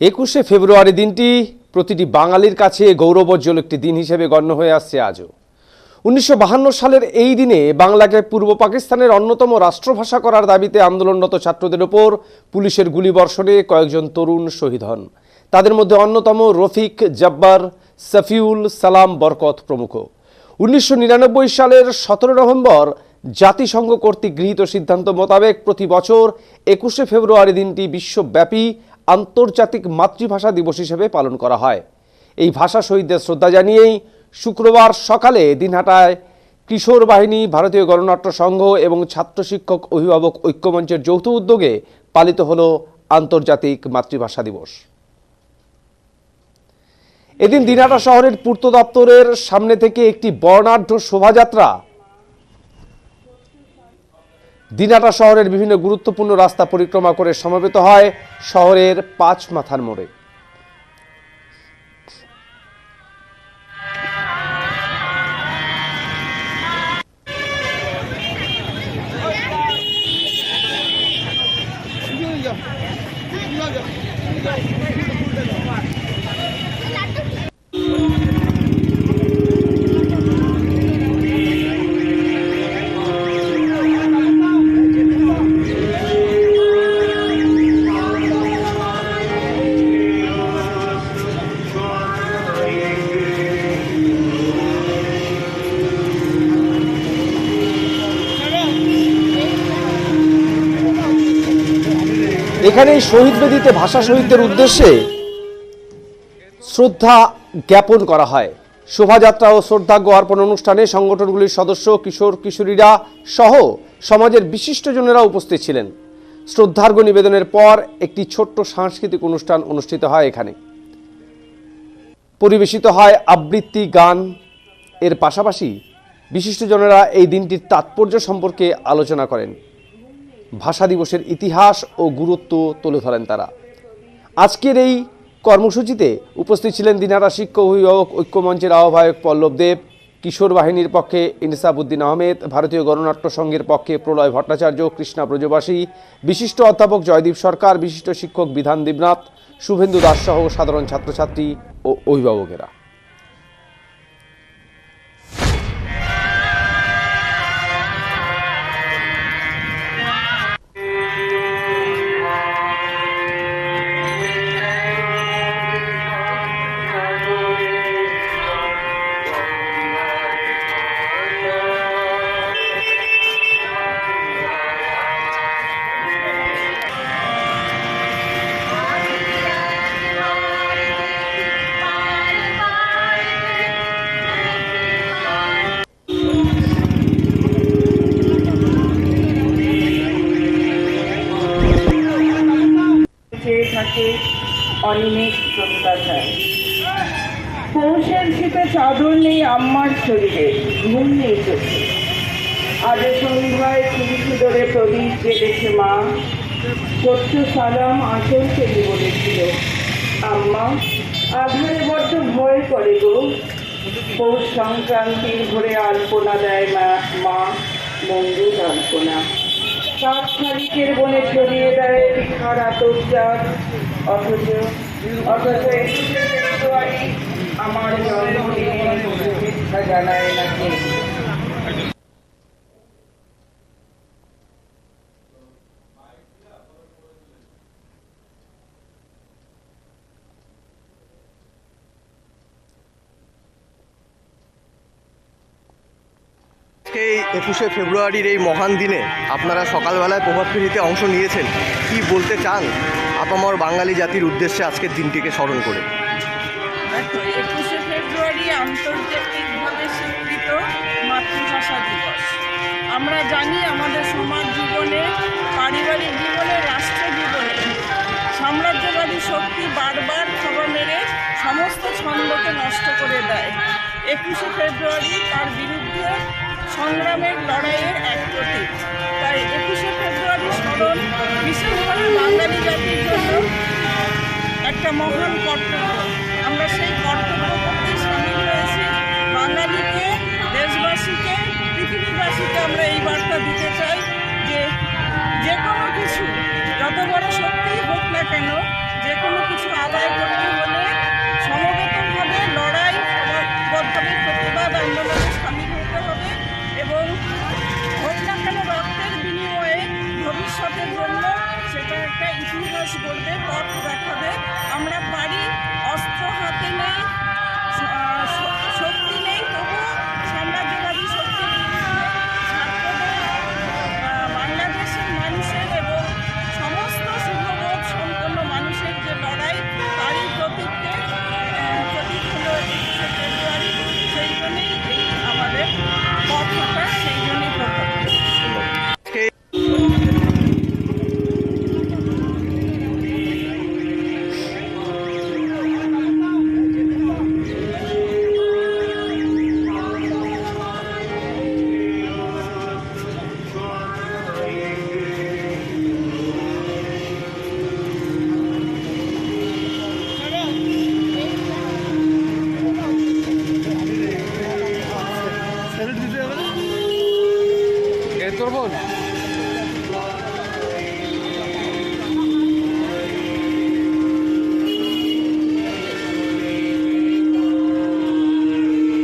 একুশে ফেব্রুয়ারি দিনটি প্রতিটি বাঙালির কাছে গৌরবজ্জ্বল একটি দিন হিসেবে গণ্য হয়ে আসছে আজও। উনিশশো সালের এই দিনে বাংলাকে পূর্ব পাকিস্তানের অন্যতম রাষ্ট্রভাষা করার দাবিতে আন্দোলনরত ছাত্রদের ওপর পুলিশের গুলিবর্ষণে কয়েকজন তরুণ শহীদ হন। তাদের মধ্যে অন্যতম রফিক জব্বার, সফিউল সালাম বরকত প্রমুখ। উনিশশো নিরানব্বই সালের সতেরো নভেম্বর জাতিসংঘ কর্তৃক গৃহীত সিদ্ধান্ত মোতাবেক প্রতি বছর একুশে ফেব্রুয়ারি দিনটি বিশ্বব্যাপী আন্তর্জাতিক মাতৃভাষা দিবস হিসেবে পালন করা হয়। এই ভাষা শহীদদের শ্রদ্ধা জানিয়েই শুক্রবার সকালে দিনহাটায় কিশোর বাহিনী, ভারতীয় গণনাট্য সংঘ এবং ছাত্র শিক্ষক অভিভাবক ঐক্যমঞ্চের যৌথ উদ্যোগে পালিত হল আন্তর্জাতিক মাতৃভাষা দিবস। এদিন দিনহাটা শহরের পূর্ত দপ্তরের সামনে থেকে একটি বর্ণাঢ্য শোভাযাত্রা দিনহাটা শহরের বিভিন্ন গুরুত্বপূর্ণ রাস্তা পরিক্রমা করে সমবেত হয় শহরের পাঁচ মাথার মোড়ে। এখানে শহীদ বেদিতে ভাষা শহীদদের উদ্দেশ্যে শ্রদ্ধা জ্ঞাপন করা হয়। শোভাযাত্রা ও শ্রদ্ধাজ্ঞ অর্পণ অনুষ্ঠানে সংগঠনগুলির সদস্য, কিশোর, কিশোরীরা সহ সমাজের বিশিষ্টজনেরা উপস্থিত ছিলেন। শ্রদ্ধার্ঘ নিবেদনের পর একটি ছোট্ট সাংস্কৃতিক অনুষ্ঠান অনুষ্ঠিত হয় এখানে। পরিবেশিত হয় আবৃত্তি, গান। এর পাশাপাশি বিশিষ্টজনেরা এই দিনটির তাৎপর্য সম্পর্কে আলোচনা করেন। ভাষা দিবসের ইতিহাস ও গুরুত্ব তুলে ধরেন তারা। আজকের এই কর্মসূচিতে উপস্থিত ছিলেন দিনারা শিক্ষক অভিভাবক ঐক্যমঞ্চের আহ্বায়ক পল্লব দেব, কিশোর বাহিনীর পক্ষে ইনসাবুদ্দিন আহমেদ, ভারতীয় গণনাট্য সংঘের পক্ষে প্রলয় ভট্টাচার্য, কৃষ্ণা ব্রজবাসী, বিশিষ্ট অধ্যাপক জয়দীপ সরকার, বিশিষ্ট শিক্ষক বিধান দেবনাথ শুভেন্দু দাস সহ সাধারণ ছাত্রছাত্রী ও অভিভাবকেরা। চেয়ে থাকে অনিমেষ প্রত্যাশায় পৌষের শীতে চাদর নেই আম্মার শরীরে, ঘুম নেই চোখে। আজ সন্ধ্যায় চুরি ধরে প্রদীপ জেলেছে মা। ছোট্ট সালাম আঁচল ফেলে বলেছিল আম্মা, আধারে বড্ড ভয় করে গো। পৌষ সংক্রান্তির ভোরে আলপনা দেয় মা, মঙ্গল আলপনা। সাত শালিকের বনে ছড়িয়ে দেয় বিখার আতর্জাত অথচ অথচ আমার জন্মদিনে শুভেচ্ছা জানায় না আজকে এই একুশে ফেব্রুয়ারির এই মহান দিনে আপনারা সকালবেলায় প্রভাত ফেরিতে অংশ নিয়েছেন। কি বলতে চান আপামর বাঙালি জাতির উদ্দেশ্যে আজকের দিনটিকে স্মরণ করে? একুশে ফেব্রুয়ারি আন্তর্জাতিকভাবে স্বীকৃত মাতৃভাষা দিবস। আমরা জানি আমাদের সমাজ জীবনে, পারিবারিক জীবনে, রাষ্ট্র জীবনে সাম্রাজ্যবাদী শক্তি বারবার খবর মেরে সমস্ত ছন্দকে নষ্ট করে দেয়। একুশে ফেব্রুয়ারি তার বিরুদ্ধে সংগ্রামের লড়াইয়ের এক প্রতীক। তাই একুশে ফেব্রুয়ারি স্মরণ বিশেষভাবে বাঙালি জাতির জন্য একটা মহান microfone.